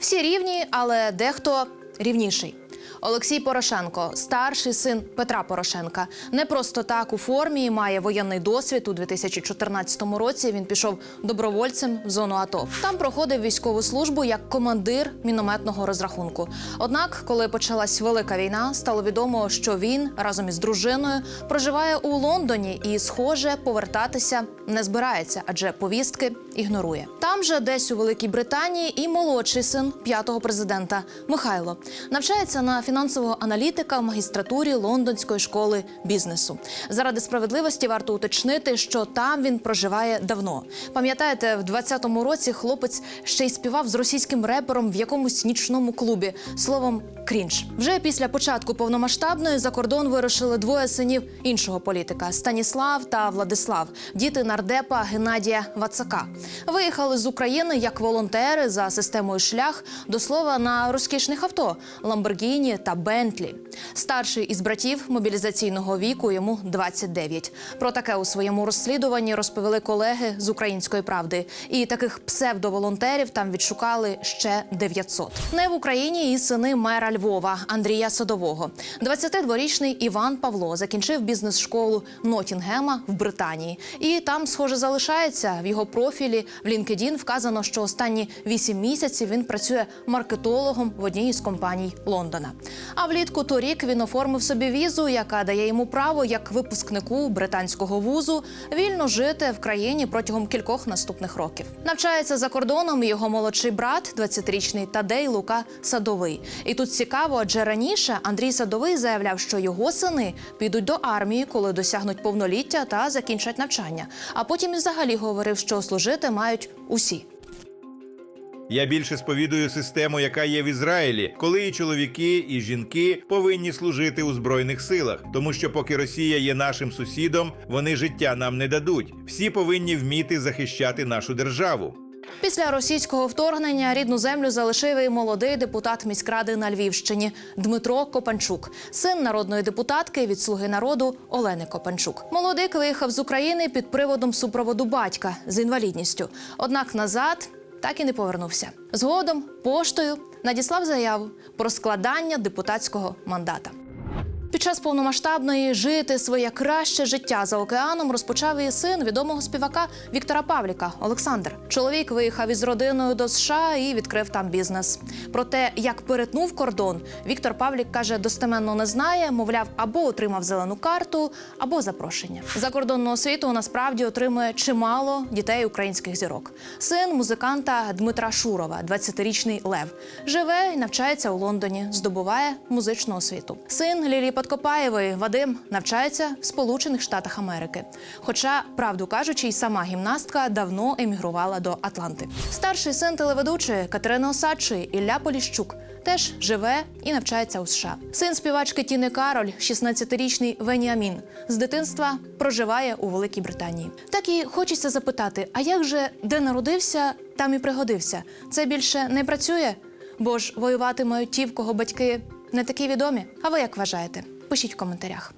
Всі рівні, але дехто рівніший. Олексій Порошенко, старший син Петра Порошенка, не просто так у формі має воєнний досвід. У 2014 році він пішов добровольцем в зону АТО. Там проходив військову службу як командир мінометного розрахунку. Однак, коли почалась велика війна, стало відомо, що він разом із дружиною проживає у Лондоні і, схоже, повертатися не збирається, адже повістки ігнорує. Там же, десь у Великій Британії, і молодший син п'ятого президента Михайло навчається на фінансового аналітика в магістратурі лондонської школи бізнесу. Заради справедливості варто уточнити, що там він проживає давно. Пам'ятаєте, в 20-му році хлопець ще й співав з російським репером в якомусь нічному клубі. Словом, крінж. Вже після початку повномасштабної за кордон вирушили двоє синів іншого політика Станіслав та Владислав, діти нардепа Геннадія Вацака. Виїхали з України як волонтери за системою шлях до слова на розкішних авто Ламборгіні та Бентлі. Старший із братів мобілізаційного віку йому 29. Про таке у своєму розслідуванні розповіли колеги з української правди. І таких псевдоволонтерів там відшукали ще 900. Не в Україні і сини мера Львова Андрія Садового. 22-річний Іван Павло закінчив бізнес-школу Нотінгема в Британії. І там, схоже, залишається в його профілі в LinkedIn вказано, що останні 8 місяців він працює маркетологом в одній із компаній Лондона. А влітку торік він оформив собі візу, яка дає йому право як випускнику британського вузу вільно жити в країні протягом кількох наступних років. Навчається за кордоном його молодший брат, 20-річний Тадей Лука Садовий. І тут цікаво, адже раніше Андрій Садовий заявляв, що його сини підуть до армії, коли досягнуть повноліття та закінчать навчання. А потім і взагалі говорив, що служити мають усі. Я більше сповідую систему, яка є в Ізраїлі, коли і чоловіки, і жінки повинні служити у збройних силах, тому що поки Росія є нашим сусідом, вони життя нам не дадуть. Всі повинні вміти захищати нашу державу. Після російського вторгнення рідну землю залишив і молодий депутат міськради на Львівщині Дмитро Копанчук, син народної депутатки від слуги народу Олени Копанчук. Молодик виїхав з України під приводом супроводу батька з інвалідністю. Однак назад так і не повернувся. Згодом поштою надіслав заяву про складання депутатського мандата. Під час повномасштабної жити своє краще життя за океаном розпочав і син відомого співака Віктора Павліка Олександр. Чоловік виїхав із родиною до США і відкрив там бізнес. Про те, як перетнув кордон, Віктор Павлік каже, достеменно не знає. Мовляв, або отримав зелену карту, або запрошення. Закордонну освіту насправді отримує чимало дітей українських зірок. Син музиканта Дмитра Шурова, 20-річний Лев, живе і навчається у Лондоні, здобуває музичну освіту. Син Лілії Подкопаєвої Вадим навчається в Сполучених Штатах Америки. Хоча, правду кажучи, й сама гімнастка давно емігрувала до Атланти. Старший син телеведучої Катерини Осадчої Ілля Поліщук теж живе і навчається у США. Син співачки Тіни Кароль, 16-річний Веніамін, з дитинства проживає у Великій Британії. Так і хочеться запитати: а як же де народився, там і пригодився? Це більше не працює? Бо ж воювати мають ті, в кого батьки не такі відомі. А ви як вважаєте? Пишіть в коментарях.